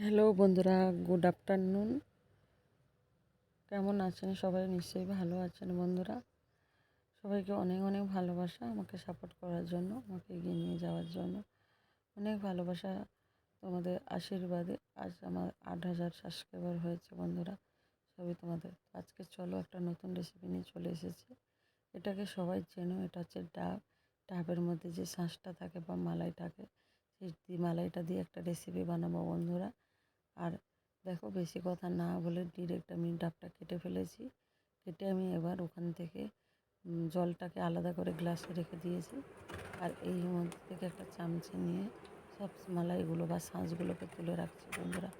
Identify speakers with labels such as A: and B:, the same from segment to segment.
A: Hello বন্ধুরা, good afternoon. কেমন আছেন সবাই? নিশ্চয়ই ভালো আছেন বন্ধুরা। সবাইকে অনেক অনেক ভালোবাসা আমাকে সাপোর্ট করার জন্য, আমাকে এগিয়ে নিয়ে যাওয়ার জন্য। অনেক ভালোবাসা তোমাদের আশীর্বাদে আজ আমার আট হাজার সাবস্ক্রাইবার হয়েছে বন্ধুরা। সবই তোমাদের। আজকে চলো একটা নতুন রেসিপি নিয়ে চলে এসেছি। এটাকে সবাই চেনো, এটা হচ্ছে ডাব। ডাবের মধ্যে যে শাঁসটা থাকে বা মালাই থাকে সেই মালাইটা দিয়ে একটা রেসিপি বানাবো বন্ধুরা। আর দেখো বেশি কথা না বলে ডিরেক্ট আমি ডাবটা কেটে ফেলেছি। কেটে আমি এবার ওখান থেকে জলটাকে আলাদা করে গ্লাসে রেখে দিয়েছি। আর এই মধ্যে থেকে একটা চামচে নিয়ে সব মালাইগুলো বা শাঁসগুলোকে তুলে রাখছি বন্ধুরা।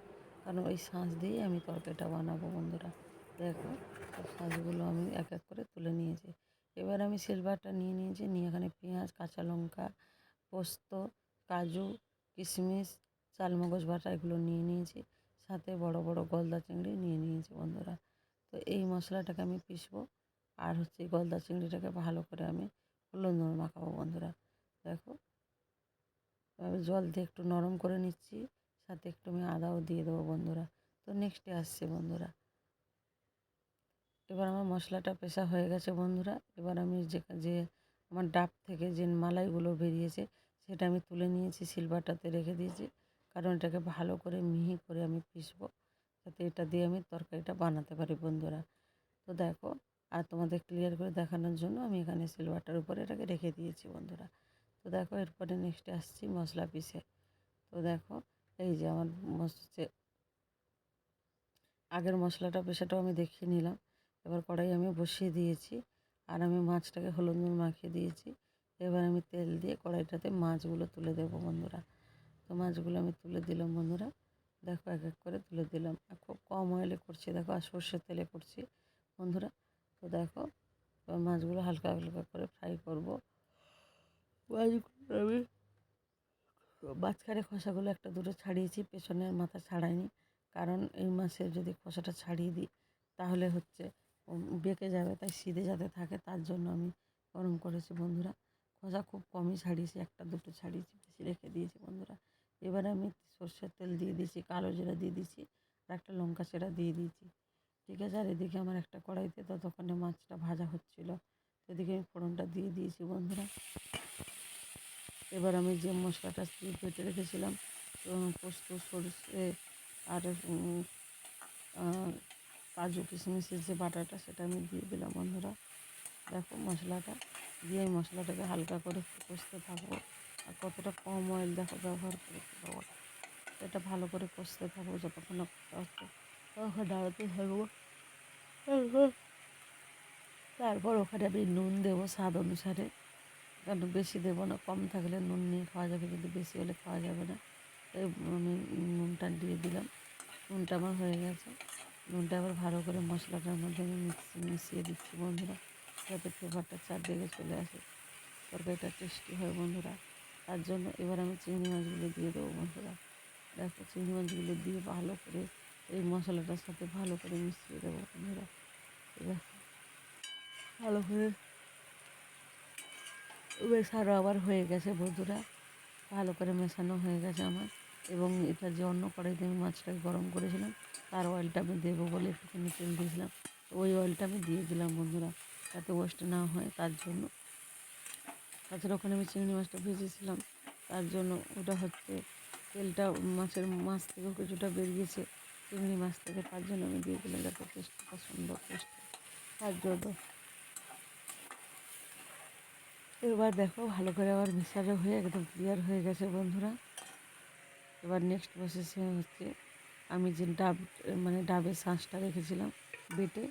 A: কারণ ওই শাঁস দিয়েই আমি তরকারিটা বানাবো বন্ধুরা। দেখো সব শাঁসগুলো আমি এক এক করে তুলে নিয়েছি। এবার আমি সিলভারটা নিয়ে নিয়েছি, নিয়ে এখানে পেঁয়াজ, কাঁচা লঙ্কা, পোস্ত, কাজু, কিশমিশ চালমগজ বাটা এগুলো নিয়ে নিয়েছি। সাথে বড় বড় গলদা চিংড়ি নিয়ে নিয়েছি বন্ধুরা। তো এই মশলাটাকে আমি পিসবো আর হচ্ছে গলদা চিংড়িটাকে ভালো করে আমি হলুদ নুন মাখাবো বন্ধুরা। দেখো জল দিয়ে একটু নরম করে নিচ্ছি। সাথে একটু আমি আদাও দিয়ে দেবো বন্ধুরা। তো নেক্সটে আসছে বন্ধুরা। এবার আমার মশলাটা পেশা হয়ে গেছে বন্ধুরা। এবার আমি যে যে আমার ডাব থেকে যে মালাইগুলো বেরিয়েছে, সেটা আমি তুলে নিয়েছি সিলভারটাতে রেখে দিয়েছি। কারণ এটাকে ভালো করে মিহি করে আমি পিসবো যাতে এটা দিয়ে আমি তরকারিটা বানাতে পারি বন্ধুরা। তো দেখো, আর তোমাদের ক্লিয়ার করে দেখানোর জন্য আমি এখানে সিলভারটার উপরে এটাকে রেখে দিয়েছি বন্ধুরা। তো দেখো, এরপরে নেক্সটে আসছি মশলা পিসে তো দেখো, এই যে আমার হচ্ছে আগের মশলাটা পেশাটাও আমি দেখিয়ে নিলাম। এবার কড়াই আমি বসিয়ে দিয়েছি। আর আমি মাছটাকে হলুদ নুন মাখিয়ে দিয়েছি। এবার আমি তেল দিয়ে কড়াইটাতে মাছগুলো তুলে দেবো বন্ধুরা। তো মাছগুলো আমি তুলে দিলাম বন্ধুরা। দেখো এক এক করে তুলে দিলাম। খুব কম অয়েলে করছি, দেখো আর সর্ষের তেলে করছি বন্ধুরা। তো দেখো মাছগুলো হালকা হালকা করে ফ্রাই করব। মাছগুলো আমি মাঝখানে খোসাগুলো একটা দুটো ছাড়িয়েছি পেছনের মাথা ছাড়াইনি। কারণ এই মাছের যদি খোসাটা ছাড়িয়ে দিই, তাহলে হচ্ছে বেঁকে যাবে, তাই সিধে যাতে থাকে, তার জন্য আমি গরম করেছি বন্ধুরা। খোসা খুব কমই ছাড়িয়েছি, একটা দুটো ছাড়িয়েছি, বেশি রেখে দিয়েছি বন্ধুরা। এবারে আমি সর্ষের তেল দিয়ে দিয়েছি, কালো জিরা দিয়ে দিয়েছি আর একটা লঙ্কা চেরা দিয়ে দিয়েছি। ঠিক আছে? আর এদিকে আমার একটা কড়াইতে ততক্ষণে মাছটা ভাজা হচ্ছিল। এদিকে আমি ফোড়নটা দিয়ে দিয়েছি বন্ধুরা। এবার আমি যে মশলাটা বেটে রেখেছিলাম পোস্ত, সরষে আর কাজু কিশমিশের যে বাটাটা সেটা আমি দিয়ে দিলাম বন্ধুরা। দেখো মশলাটা, দিয়ে মশলাটাকে হালকা করে কষতে থাকব। আর কতটা কম অয়েল দেখো ব্যবহার করেছি এটা ভালো করে কষতে থাকব যতক্ষণ না কষতে হচ্ছে। দাঁড়াতে থাকব। তারপর ওখানে আমি নুন দেবো স্বাদ অনুসারে। কারণ বেশি দেবো না, কম থাকলে নুন নিয়ে খাওয়া যাবে, কিন্তু বেশি হলে খাওয়া যাবে না। তাই আমি নুনটা দিয়ে দিলাম। নুনটা আমার হয়ে গেছে। নুনটা আবার ভালো করে মশলাটার মধ্যে আমি মিশিয়ে দিচ্ছি বন্ধুরা। যাতে ফ্লেভারটা চারদিকে চলে আসে। তরকারিটা টেস্টি হয় বন্ধুরা। তার জন্য এবার আমি চিংড়ি মাছগুলো দিয়ে দেবো বন্ধুরা। দেখো, চিংড়ি মাছগুলো দিয়ে ভালো করে এই মশলাটার সাথে ভালো করে মিশিয়ে দেবো বন্ধুরা। ভালো করে মেশানো আবার হয়ে গেছে বন্ধুরা। ভালো করে মেশানো হয়ে গেছে আমার। এবং এটা যে অন্য কড়াইতে আমি মাছটাকে গরম করেছিলাম, তার অয়েলটা আমি দেবো বলে একটুখানি তেল দিয়েছিলাম। ওই অয়েলটা আমি দিয়ে দিলাম বন্ধুরা, যাতে ওয়েস্ট না হয় তার জন্য। তাছাড়া ওখানে আমি চিংড়ি মাছটা ভেজেছিলাম। তার জন্য ওটা হচ্ছে তেলটা মাছের মাছ থেকেও কিছুটা বেরিয়েছে। চিংড়ি মাছ থেকে তার জন্য আমি দিয়ে দিলাম যাতে টেস্টটা সুন্দর টেস্ট তার জন্য। এবার দেখো, ভালো করে আবার মিশানো হয়ে একদম ক্লিয়ার হয়ে গেছে বন্ধুরা। এবার নেক্সট প্রসেসে হচ্ছে আমি যে ডাব মানে ডাবের শাঁসটা রেখেছিলাম বেটে।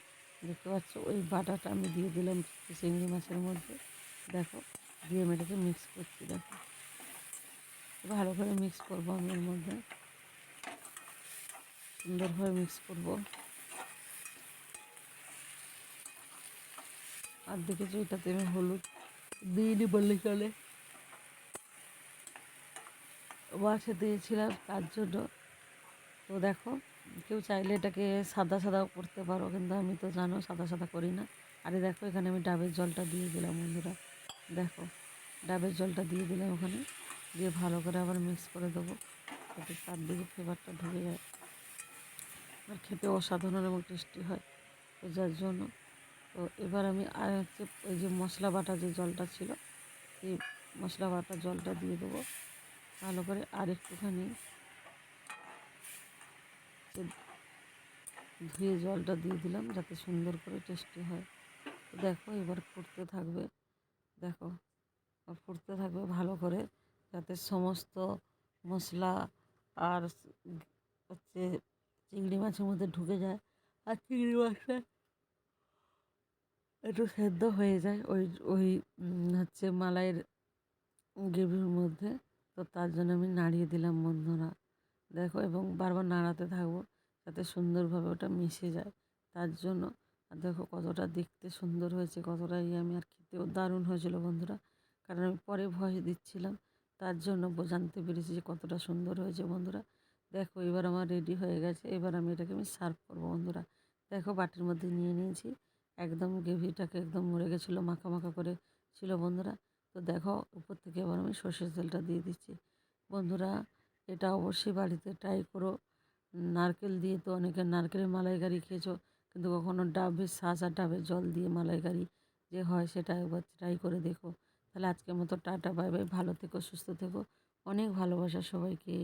A: দেখতে পাচ্ছ, ওই বাটাটা আমি দিয়ে দিলাম চিংড়ি মাছের মধ্যে। দেখো দিয়ে আমি এটাকে মিক্স করছি, দেখো। ভালো করে মিক্স করব আমি এর মধ্যে। সুন্দরভাবে মিক্স করব। আর দেখেছ, এটাতে আমি হলুদ দিইনি বললে চলে মাছে দিয়েছিলাম তার জন্য। তো দেখো, কেউ চাইলে এটাকে সাদা সাদাও করতে পারো, কিন্তু আমি তো জানো, সাদা সাদা করি না। আরে দেখো, এখানে আমি ডাবের জলটা দিয়ে দিলাম বন্ধুরা। দেখো, ডাবের জলটা দিয়ে দিলাম ওখানে, দিয়ে ভালো করে আবার মিক্স করে দেবো। যাতে চারদিকে ফ্লেভারটা ঢুকে যায়। আর খেতে অসাধারণ এবং টেস্টি হয়, তো যার জন্য। তো এবার আমি আর হচ্ছে ওই যে মশলা বাটা যে জলটা ছিল, এই মশলা বাটা জলটা দিয়ে দেবো। ভালো করে আর একটুখানি ধুয়ে জলটা দিয়ে দিলাম, যাতে সুন্দর করে টেস্টি হয়। দেখো এবার ফুটতে থাকবে। দেখো, ফুটতে থাকবে ভালো করে যাতে সমস্ত মশলা আর হচ্ছে চিংড়ি মাছের মধ্যে ঢুকে যায়। আর চিংড়ি মাছটা একটু সেদ্ধ হয়ে যায় ওই ওই হচ্ছে মালাইয়ের গ্রেভির মধ্যে। তো তার জন্য আমি নাড়িয়ে দিলাম বন্ধুরা। দেখো এবং বারবার নাড়াতে থাকব যাতে সুন্দরভাবে ওটা মিশে যায়। তার জন্য আর দেখো কতটা দেখতে সুন্দর হয়েছে কতটা ইয়ে আমি আর খেতেও দারুণ হয়েছিল বন্ধুরা। কারণ আমি পরে ভয় দিচ্ছিলাম, তার জন্য জানতে পেরেছি যে কতটা সুন্দর হয়েছে বন্ধুরা। দেখো এবার আমার রেডি হয়ে গেছে, এবার আমি এটাকে আমি সার্ভ করব বন্ধুরা। দেখো বাটির মধ্যে নিয়ে নিয়েছি, একদম গ্রেভিটাকে একদম মরে গেছিল, মাখা মাখা করে ছিল বন্ধুরা। তো দেখো উপর থেকে এবার আমি সর্ষের তেলটা দিয়ে দিচ্ছি। বন্ধুরা এটা অবশ্যই বাড়িতে ট্রাই করো। নারকেল দিয়ে তো অনেকে নারকেলের মালাইকারি খেয়েছো কিন্তু কখনও ডাবের শাঁস আর ডাবের জল দিয়ে মালাইকারি যে হয় সেটা একবার ট্রাই করে দেখো। তাহলে আজকের মতো টাটা, বাই বাই, ভালো থেকো, সুস্থ থেকো। অনেক ভালোবাসা সবাইকে।